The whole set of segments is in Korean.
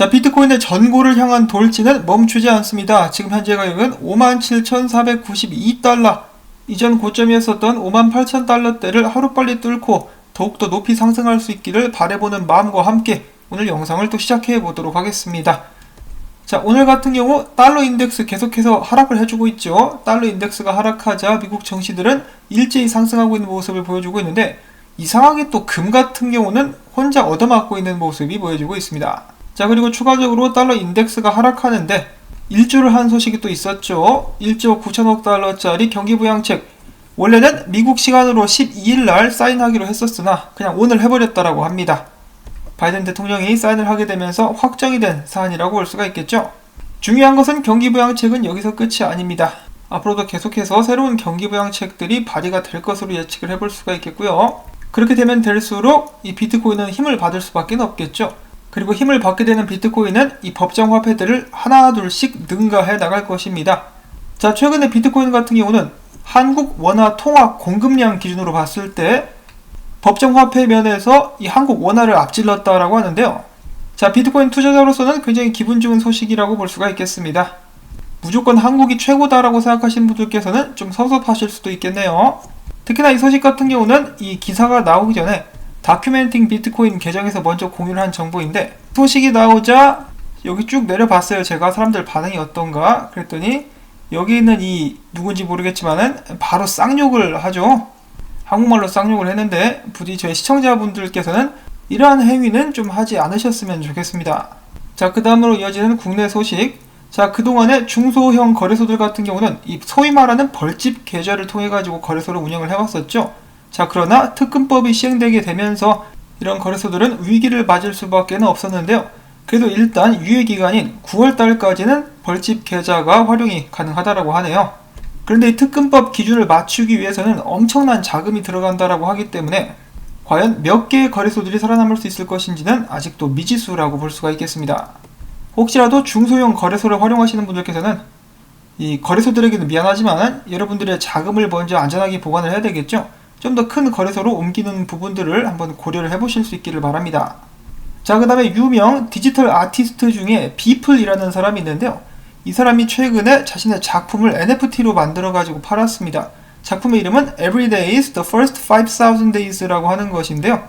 자, 비트코인의 전고를 향한 돌진은 멈추지 않습니다. 지금 현재 가격은 57,492달러. 이전 고점이었었던 58,000달러대를 하루빨리 뚫고 더욱더 높이 상승할 수 있기를 바라보는 마음과 함께 오늘 영상을 또 시작해 보도록 하겠습니다. 자, 오늘 같은 경우 달러 인덱스 계속해서 하락을 해주고 있죠. 달러 인덱스가 하락하자 미국 증시들은 일제히 상승하고 있는 모습을 보여주고 있는데 이상하게 또 금 같은 경우는 혼자 얻어맞고 있는 모습이 보여지고 있습니다. 자, 그리고 추가적으로 달러 인덱스가 하락하는데 일주를 한 소식이 또 있었죠. 1조 9천억 달러짜리 경기부양책. 원래는 미국 시간으로 12일 날 사인하기로 했었으나 그냥 오늘 해버렸다라고 합니다. 바이든 대통령이 사인을 하게 되면서 확정이 된 사안이라고 볼 수가 있겠죠. 중요한 것은 경기부양책은 여기서 끝이 아닙니다. 앞으로도 계속해서 새로운 경기부양책들이 발의가 될 것으로 예측을 해볼 수가 있겠고요. 그렇게 되면 될수록 이 비트코인은 힘을 받을 수밖에 없겠죠. 그리고 힘을 받게 되는 비트코인은 이 법정 화폐들을 하나둘씩 능가해 나갈 것입니다. 자, 최근에 비트코인 같은 경우는 한국 원화 통화 공급량 기준으로 봤을 때 법정 화폐 면에서 이 한국 원화를 앞질렀다라고 하는데요. 자, 비트코인 투자자로서는 굉장히 기분 좋은 소식이라고 볼 수가 있겠습니다. 무조건 한국이 최고다라고 생각하시는 분들께서는 좀 섭섭하실 수도 있겠네요. 특히나 이 소식 같은 경우는 이 기사가 나오기 전에 다큐멘팅 비트코인 계정에서 먼저 공유를 한 정보인데 소식이 나오자 여기 쭉 내려봤어요. 제가 사람들 반응이 어떤가 그랬더니 여기 있는 이 누군지 모르겠지만은 바로 쌍욕을 하죠. 한국말로 쌍욕을 했는데 부디 저희 시청자분들께서는 이러한 행위는 좀 하지 않으셨으면 좋겠습니다. 자, 그 다음으로 이어지는 국내 소식. 자, 그동안에 중소형 거래소들 같은 경우는 이 소위 말하는 벌집 계좌를 통해 가지고 거래소를 운영을 해왔었죠. 자, 그러나 특근법이 시행되게 되면서 이런 거래소들은 위기를 맞을 수밖에 없었는데요. 그래도 일단 유예 기간인 9월 달까지는 벌집 계좌가 활용이 가능하다라고 하네요. 그런데 이 특근법 기준을 맞추기 위해서는 엄청난 자금이 들어간다라고 하기 때문에 과연 몇 개의 거래소들이 살아남을 수 있을 것인지는 아직도 미지수라고 볼 수가 있겠습니다. 혹시라도 중소형 거래소를 활용하시는 분들께서는 이 거래소들에게는 미안하지만 여러분들의 자금을 먼저 안전하게 보관을 해야 되겠죠. 좀 더 큰 거래소로 옮기는 부분들을 한번 고려를 해보실 수 있기를 바랍니다. 자, 그 다음에 유명 디지털 아티스트 중에 비플이라는 사람이 있는데요. 이 사람이 최근에 자신의 작품을 NFT로 만들어가지고 팔았습니다. 작품의 이름은 Every Day is the First 5000 Days라고 하는 것인데요.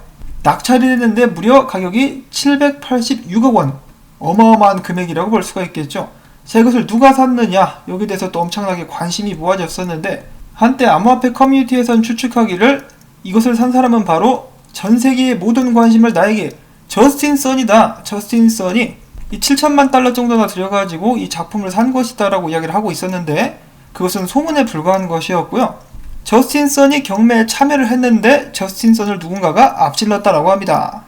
낙찰이 됐는데 무려 가격이 786억 원. 어마어마한 금액이라고 볼 수가 있겠죠. 자, 이것을 누가 샀느냐? 여기에 대해서 또 엄청나게 관심이 모아졌었는데, 한때 암호화폐 커뮤니티에선 추측하기를 이것을 산 사람은 바로 전 세계의 모든 관심을 나에게 저스틴 선이다. 저스틴 선이 이 7천만 달러 정도나 들여가지고 이 작품을 산 것이다라고 이야기를 하고 있었는데 그것은 소문에 불과한 것이었고요. 저스틴 선이 경매에 참여를 했는데 저스틴 선을 누군가가 앞질렀다라고 합니다.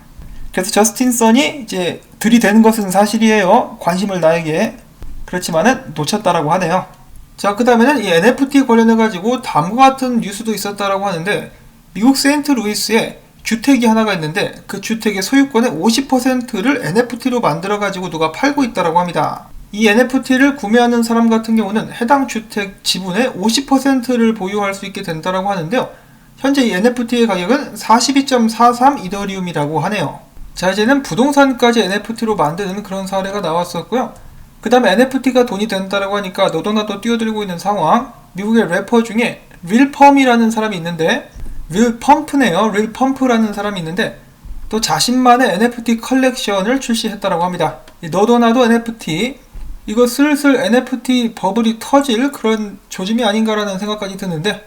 그래서 저스틴 선이 이제 들이대는 것은 사실이에요. 관심을 나에게. 그렇지만은 놓쳤다라고 하네요. 자, 그 다음에는 이 NFT 관련해가지고 다음과 같은 뉴스도 있었다라고 하는데, 미국 세인트루이스에 주택이 하나가 있는데, 그 주택의 소유권의 50%를 NFT로 만들어가지고 누가 팔고 있다라고 합니다. 이 NFT를 구매하는 사람 같은 경우는 해당 주택 지분의 50%를 보유할 수 있게 된다라고 하는데요. 현재 이 NFT의 가격은 42.43 이더리움이라고 하네요. 자, 이제는 부동산까지 NFT로 만드는 그런 사례가 나왔었고요. 그 다음에 NFT가 돈이 된다라고 하니까 너도나도 뛰어들고 있는 상황. 미국의 래퍼 중에 릴펌이라는 사람이 있는데, 릴펌프네요. 릴펌프라는 사람이 있는데, 또 자신만의 NFT 컬렉션을 출시했다라고 합니다. 이 너도나도 NFT, 이거 슬슬 NFT 버블이 터질 그런 조짐이 아닌가라는 생각까지 드는데,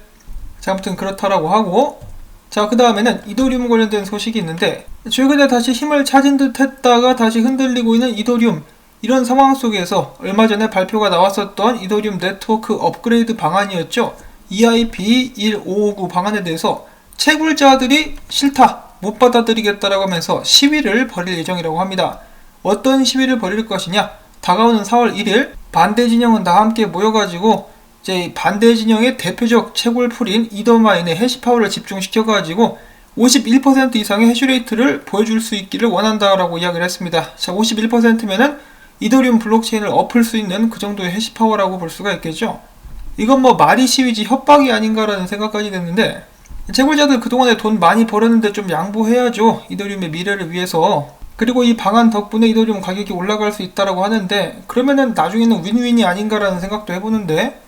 자, 아무튼 그렇다라고 하고, 자, 그 다음에는 이도리움 관련된 소식이 있는데, 최근에 다시 힘을 찾은 듯 했다가 다시 흔들리고 있는 이도리움, 이런 상황 속에서 얼마 전에 발표가 나왔었던 이더리움 네트워크 업그레이드 방안이었죠. EIP1559 방안에 대해서 채굴자들이 싫다, 못 받아들이겠다라고 하면서 시위를 벌일 예정이라고 합니다. 어떤 시위를 벌일 것이냐? 다가오는 4월 1일 반대 진영은 다 함께 모여가지고 이제 반대 진영의 대표적 채굴풀인 이더마인의 해시 파워를 집중시켜가지고 51% 이상의 해시레이트를 보여줄 수 있기를 원한다라고 이야기를 했습니다. 자, 51%면은 이더리움 블록체인을 엎을 수 있는 그 정도의 해시 파워라고 볼 수가 있겠죠. 이건 뭐 말이 시위지 협박이 아닌가라는 생각까지 드는데 채굴자들 그동안에 돈 많이 벌었는데 좀 양보해야죠. 이더리움의 미래를 위해서. 그리고 이 방안 덕분에 이더리움 가격이 올라갈 수 있다라고 하는데 그러면은 나중에는 윈윈이 아닌가라는 생각도 해보는데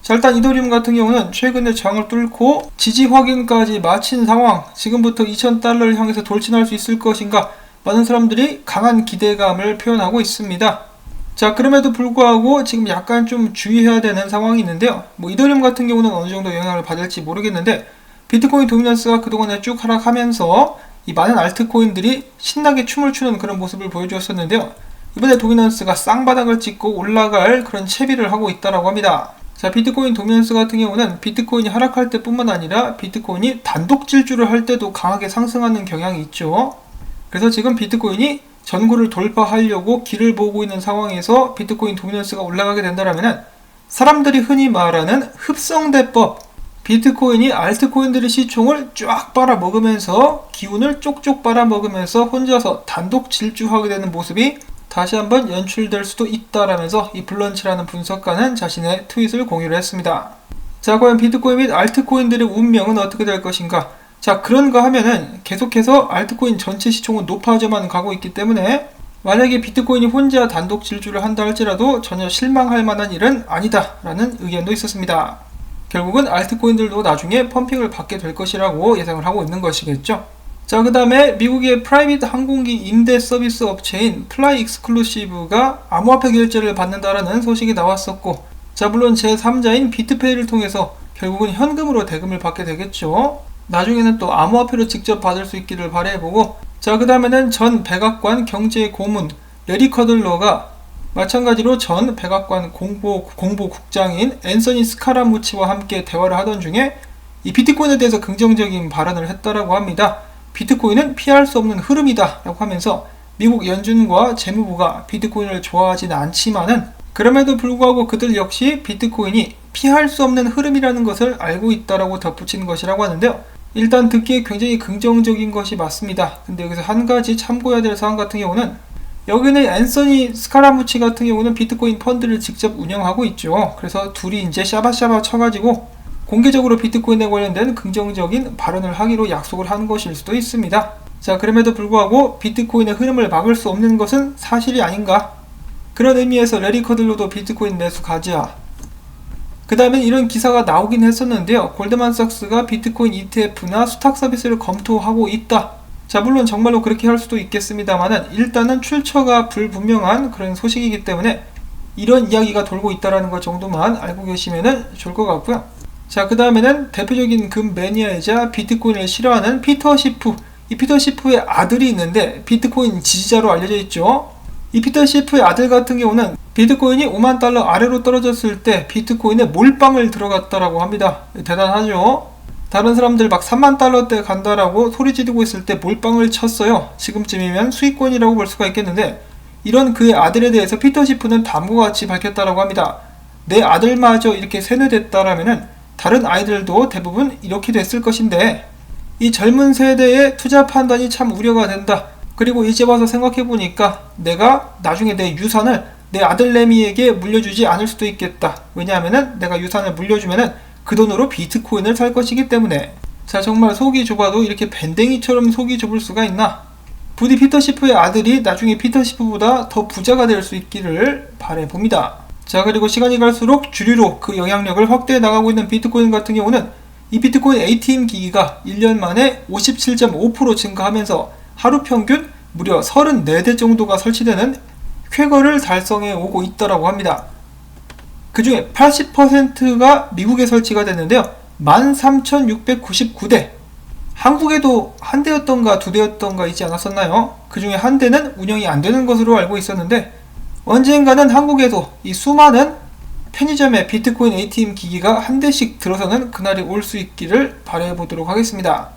자 일단 이더리움 같은 경우는 최근에 장을 뚫고 지지 확인까지 마친 상황 지금부터 2000달러를 향해서 돌진할 수 있을 것인가 많은 사람들이 강한 기대감을 표현하고 있습니다. 자 그럼에도 불구하고 지금 약간 좀 주의해야 되는 상황이 있는데요. 뭐 이더리움 같은 경우는 어느 정도 영향을 받을지 모르겠는데 비트코인 도미넌스가 그동안에 쭉 하락하면서 이 많은 알트코인들이 신나게 춤을 추는 그런 모습을 보여주었었는데요. 이번에 도미넌스가 쌍바닥을 찍고 올라갈 그런 채비를 하고 있다라고 합니다. 자, 비트코인 도미넌스 같은 경우는 비트코인이 하락할 때뿐만 아니라 비트코인이 단독 질주를 할 때도 강하게 상승하는 경향이 있죠. 그래서 지금 비트코인이 전고를 돌파하려고 길을 보고 있는 상황에서 비트코인 도미넌스가 올라가게 된다면 사람들이 흔히 말하는 흡성대법 비트코인이 알트코인들의 시총을 쫙 빨아먹으면서 기운을 쪽쪽 빨아먹으면서 혼자서 단독 질주하게 되는 모습이 다시 한번 연출될 수도 있다라면서 이 블런치라는 분석가는 자신의 트윗을 공유를 했습니다. 자, 과연 비트코인 및 알트코인들의 운명은 어떻게 될 것인가? 자, 그런가 하면은 계속해서 알트코인 전체 시총은 높아져만 가고 있기 때문에 만약에 비트코인이 혼자 단독 질주를 한다 할지라도 전혀 실망할 만한 일은 아니다라는 의견도 있었습니다. 결국은 알트코인들도 나중에 펌핑을 받게 될 것이라고 예상을 하고 있는 것이겠죠. 자, 그 다음에 미국의 프라이빗 항공기 임대 서비스 업체인 플라이 익스클루시브가 암호화폐 결제를 받는다라는 소식이 나왔었고, 자, 물론 제3자인 비트페이를 통해서 결국은 현금으로 대금을 받게 되겠죠. 나중에는 또 암호화폐로 직접 받을 수 있기를 바라보고, 자, 그 다음에는 전 백악관 경제 고문 레리 커들러가 마찬가지로 전 백악관 공보, 공보국장인 앤서니 스카라무치와 함께 대화를 하던 중에 이 비트코인에 대해서 긍정적인 발언을 했다라고 합니다. 비트코인은 피할 수 없는 흐름이다 라고 하면서 미국 연준과 재무부가 비트코인을 좋아하지는 않지만은 그럼에도 불구하고 그들 역시 비트코인이 피할 수 없는 흐름이라는 것을 알고 있다라고 덧붙인 것이라고 하는데요. 일단 듣기에 굉장히 긍정적인 것이 맞습니다. 근데 여기서 한 가지 참고해야 될 사항 같은 경우는 여기는 앤서니 스카라무치 같은 경우는 비트코인 펀드를 직접 운영하고 있죠. 그래서 둘이 이제 샤바샤바 쳐가지고 공개적으로 비트코인에 관련된 긍정적인 발언을 하기로 약속을 한 것일 수도 있습니다. 자, 그럼에도 불구하고 비트코인의 흐름을 막을 수 없는 것은 사실이 아닌가? 그런 의미에서 레리 커들로도 비트코인 매수 가자. 그 다음에 이런 기사가 나오긴 했었는데요. 골드만삭스가 비트코인 ETF나 수탁 서비스를 검토하고 있다. 자, 물론 정말로 그렇게 할 수도 있겠습니다만은 일단은 출처가 불분명한 그런 소식이기 때문에 이런 이야기가 돌고 있다라는 것 정도만 알고 계시면 좋을 것 같고요. 자, 그 다음에는 대표적인 금 매니아이자 비트코인을 싫어하는 피터 시프. 이 피터 시프의 아들이 있는데 비트코인 지지자로 알려져 있죠. 이 피터 시프의 아들 같은 경우는 비트코인이 5만 달러 아래로 떨어졌을 때 비트코인에 몰빵을 들어갔다라고 합니다. 대단하죠? 다른 사람들 막 3만 달러대 간다라고 소리 지르고 있을 때 몰빵을 쳤어요. 지금쯤이면 수익권이라고 볼 수가 있겠는데 이런 그의 아들에 대해서 피터 시프는 다음과 같이 밝혔다라고 합니다. 내 아들마저 이렇게 세뇌됐다라면은 다른 아이들도 대부분 이렇게 됐을 것인데 이 젊은 세대의 투자 판단이 참 우려가 된다. 그리고 이제 와서 생각해 보니까 내가 나중에 내 유산을 내 아들내미에게 물려주지 않을 수도 있겠다. 왜냐하면은 내가 유산을 물려주면은 그 돈으로 비트코인을 살 것이기 때문에. 자 정말 속이 좁아도 이렇게 밴댕이처럼 속이 좁을 수가 있나? 부디 피터시프의 아들이 나중에 피터시프보다 더 부자가 될 수 있기를 바래봅니다. 자 그리고 시간이 갈수록 주류로 그 영향력을 확대해 나가고 있는 비트코인 같은 경우는 이 비트코인 ATM 기기가 1년 만에 57.5% 증가하면서 하루 평균 무려 34대 정도가 설치되는 쾌거를 달성해 오고 있다고 합니다. 그 중에 80%가 미국에 설치가 됐는데요. 13,699대. 한국에도 한 대였던가 두 대였던가 있지 않았었나요? 그 중에 한 대는 운영이 안 되는 것으로 알고 있었는데 언젠가는 한국에도 이 수많은 편의점에 비트코인 ATM 기기가 한 대씩 들어서는 그날이 올 수 있기를 바라보도록 하겠습니다.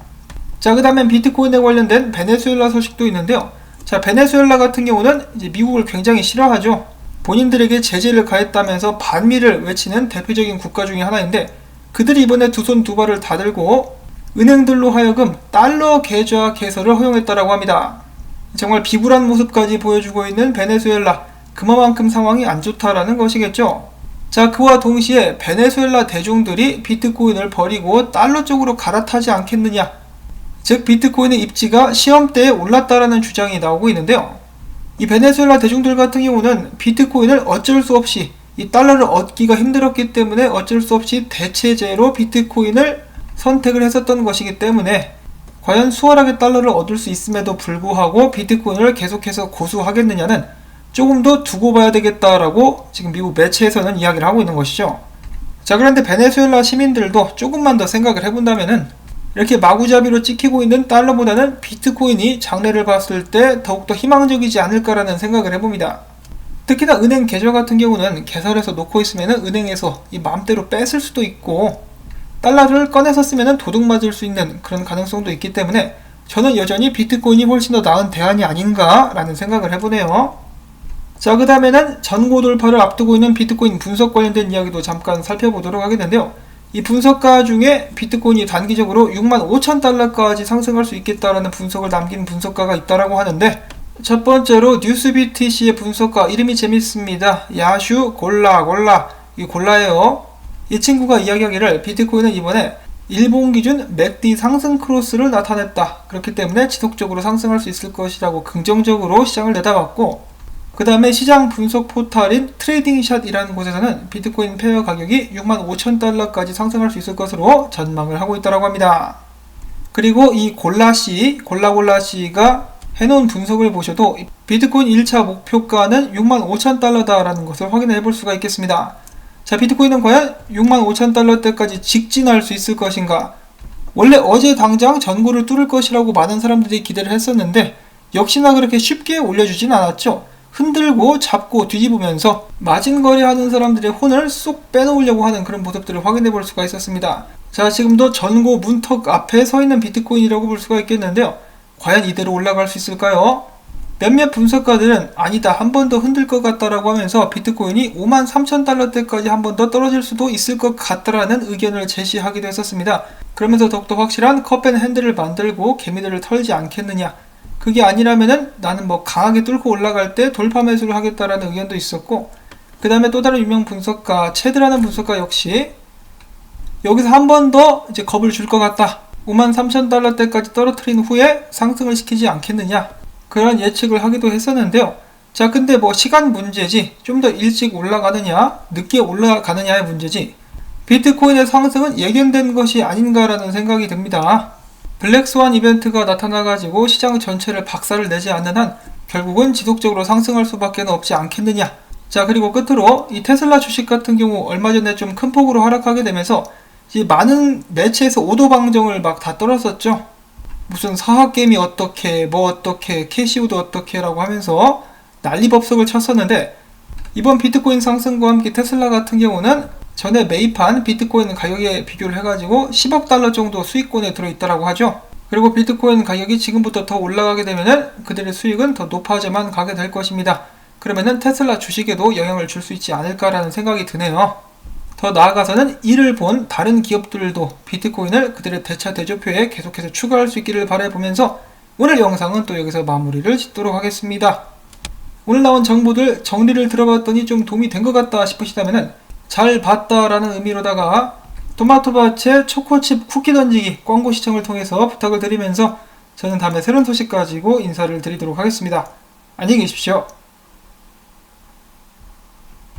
자, 그 다음엔 비트코인에 관련된 베네수엘라 소식도 있는데요. 자, 베네수엘라 같은 경우는 이제 미국을 굉장히 싫어하죠. 본인들에게 제재를 가했다면서 반미를 외치는 대표적인 국가 중의 하나인데 그들이 이번에 두 손 두 발을 다 들고 은행들로 하여금 달러 계좌 개설을 허용했다라고 합니다. 정말 비굴한 모습까지 보여주고 있는 베네수엘라 그만큼 상황이 안 좋다라는 것이겠죠. 자 그와 동시에 베네수엘라 대중들이 비트코인을 버리고 달러 쪽으로 갈아타지 않겠느냐 즉 비트코인의 입지가 시험대에 올랐다라는 주장이 나오고 있는데요. 이 베네수엘라 대중들 같은 경우는 비트코인을 어쩔 수 없이 이 달러를 얻기가 힘들었기 때문에 어쩔 수 없이 대체제로 비트코인을 선택을 했었던 것이기 때문에 과연 수월하게 달러를 얻을 수 있음에도 불구하고 비트코인을 계속해서 고수하겠느냐는 조금 더 두고 봐야 되겠다라고 지금 미국 매체에서는 이야기를 하고 있는 것이죠. 자, 그런데 베네수엘라 시민들도 조금만 더 생각을 해본다면은 이렇게 마구잡이로 찍히고 있는 달러보다는 비트코인이 장래를 봤을 때 더욱더 희망적이지 않을까라는 생각을 해봅니다. 특히나 은행 계좌 같은 경우는 개설해서 놓고 있으면 은행에서 이 마음대로 뺏을 수도 있고 달러를 꺼내서 쓰면 도둑 맞을 수 있는 그런 가능성도 있기 때문에 저는 여전히 비트코인이 훨씬 더 나은 대안이 아닌가라는 생각을 해보네요. 자, 그 다음에는 전고 돌파를 앞두고 있는 비트코인 분석 관련된 이야기도 잠깐 살펴보도록 하겠는데요. 이 분석가 중에 비트코인이 단기적으로 6만 5천 달러까지 상승할 수 있겠다라는 분석을 남긴 분석가가 있다라고 하는데 첫 번째로 뉴스BTC의 분석가 이름이 재밌습니다. 야슈 골라 골라 이 골라예요. 이 친구가 이야기하기를 비트코인은 이번에 일본 기준 맥디 상승 크로스를 나타냈다. 그렇기 때문에 지속적으로 상승할 수 있을 것이라고 긍정적으로 시장을 내다봤고 그 다음에 시장 분석 포탈인 트레이딩샷이라는 곳에서는 비트코인 페어 가격이 6만 5천 달러까지 상승할 수 있을 것으로 전망을 하고 있다고 합니다. 그리고 이 골라씨, 골라골라씨가 해놓은 분석을 보셔도 비트코인 1차 목표가는 6만 5천 달러다라는 것을 확인해 볼 수가 있겠습니다. 자, 비트코인은 과연 6만 5천 달러대까지 직진할 수 있을 것인가? 원래 어제 당장 전고를 뚫을 것이라고 많은 사람들이 기대를 했었는데 역시나 그렇게 쉽게 올려주진 않았죠. 흔들고 잡고 뒤집으면서 마진거리 하는 사람들의 혼을 쏙 빼놓으려고 하는 그런 모습들을 확인해 볼 수가 있었습니다. 자, 지금도 전고 문턱 앞에 서 있는 비트코인이라고 볼 수가 있겠는데요. 과연 이대로 올라갈 수 있을까요? 몇몇 분석가들은 아니다 한 번 더 흔들 것 같다라고 하면서 비트코인이 5만 3천 달러대까지 한 번 더 떨어질 수도 있을 것 같다라는 의견을 제시하기도 했었습니다. 그러면서 더욱더 확실한 컵앤 핸들을 만들고 개미들을 털지 않겠느냐 그게 아니라면은 나는 뭐 강하게 뚫고 올라갈 때 돌파 매수를 하겠다라는 의견도 있었고 그 다음에 또 다른 유명 분석가 체드라는 분석가 역시 여기서 한 번 더 이제 겁을 줄 것 같다. 5만 3천 달러대까지 떨어뜨린 후에 상승을 시키지 않겠느냐. 그런 예측을 하기도 했었는데요. 자 근데 뭐 시간 문제지 좀 더 일찍 올라가느냐 늦게 올라가느냐의 문제지. 비트코인의 상승은 예견된 것이 아닌가라는 생각이 듭니다 블랙스완 이벤트가 나타나가지고 시장 전체를 박살을 내지 않는 한 결국은 지속적으로 상승할 수밖에 없지 않겠느냐. 자, 그리고 끝으로 이 테슬라 주식 같은 경우 얼마 전에 좀 큰 폭으로 하락하게 되면서 많은 매체에서 오도 방정을 막 다 떨었었죠. 무슨 사학게임이 어떻게, 뭐 어떻게, 캐시우도 어떻게 라고 하면서 난리법석을 쳤었는데 이번 비트코인 상승과 함께 테슬라 같은 경우는 전에 매입한 비트코인 가격에 비교를 해가지고 10억 달러 정도 수익권에 들어있다라고 하죠. 그리고 비트코인 가격이 지금부터 더 올라가게 되면은 그들의 수익은 더 높아져만 가게 될 것입니다. 그러면은 테슬라 주식에도 영향을 줄 수 있지 않을까라는 생각이 드네요. 더 나아가서는 이를 본 다른 기업들도 비트코인을 그들의 대차 대조표에 계속해서 추가할 수 있기를 바라보면서 오늘 영상은 또 여기서 마무리를 짓도록 하겠습니다. 오늘 나온 정보들 정리를 들어봤더니 좀 도움이 된 것 같다 싶으시다면은 잘 봤다라는 의미로다가 토마토밭에 초코칩 쿠키 던지기 광고 시청을 통해서 부탁을 드리면서 저는 다음에 새로운 소식 가지고 인사를 드리도록 하겠습니다. 안녕히 계십시오.